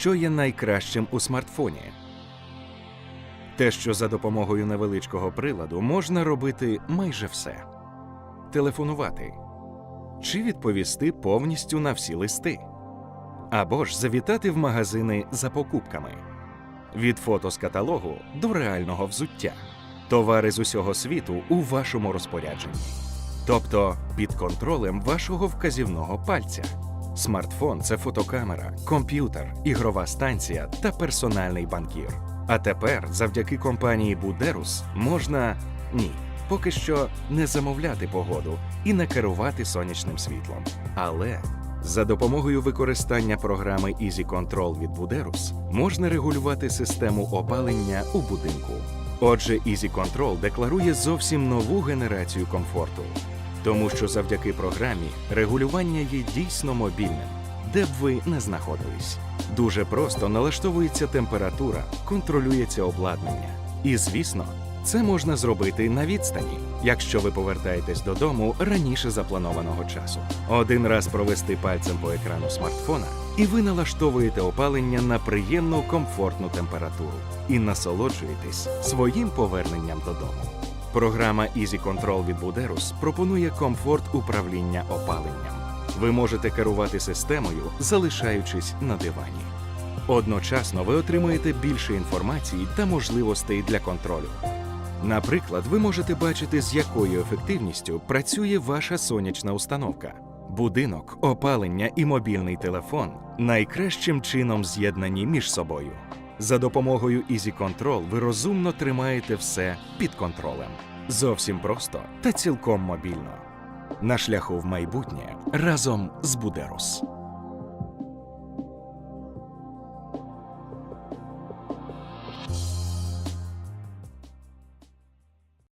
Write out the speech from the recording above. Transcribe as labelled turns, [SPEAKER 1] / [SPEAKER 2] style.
[SPEAKER 1] що є найкращим у смартфоні. Те, що за допомогою невеличкого приладу можна робити майже все: телефонувати. Чи відповісти повністю на всі листи, або ж завітати в магазини за покупками. Від фото з каталогу до реального взуття, товари з усього світу у вашому розпорядженні, тобто під контролем вашого вказівного пальця. Смартфон це фотокамера, комп'ютер, ігрова станція та персональний банкір. А тепер, завдяки компанії Buderus, можна ні, поки що не замовляти погоду і не керувати сонячним світлом. Але за допомогою використання програми Easy Control від Buderus можна регулювати систему опалення у будинку. Отже, Easy Control декларує зовсім нову генерацію комфорту, тому що завдяки програмі регулювання є дійсно мобільним, де б ви не знаходились. Дуже просто налаштовується температура, контролюється обладнання. І звісно, це можна зробити на відстані, якщо ви повертаєтесь додому раніше запланованого часу. Один раз провести пальцем по екрану смартфона, і ви налаштовуєте опалення на приємну комфортну температуру і насолоджуєтесь своїм поверненням додому. Програма Easy Control від Buderus пропонує комфорт управління опаленням. Ви можете керувати системою, залишаючись на дивані. Одночасно ви отримуєте більше інформації та можливостей для контролю. Наприклад, ви можете бачити, з якою ефективністю працює ваша сонячна установка. Будинок, опалення і мобільний телефон найкращим чином з'єднані між собою. За допомогою Easy Control ви розумно тримаєте все під контролем. Зовсім просто та цілком мобільно. На шляху в майбутнє разом з Будерус.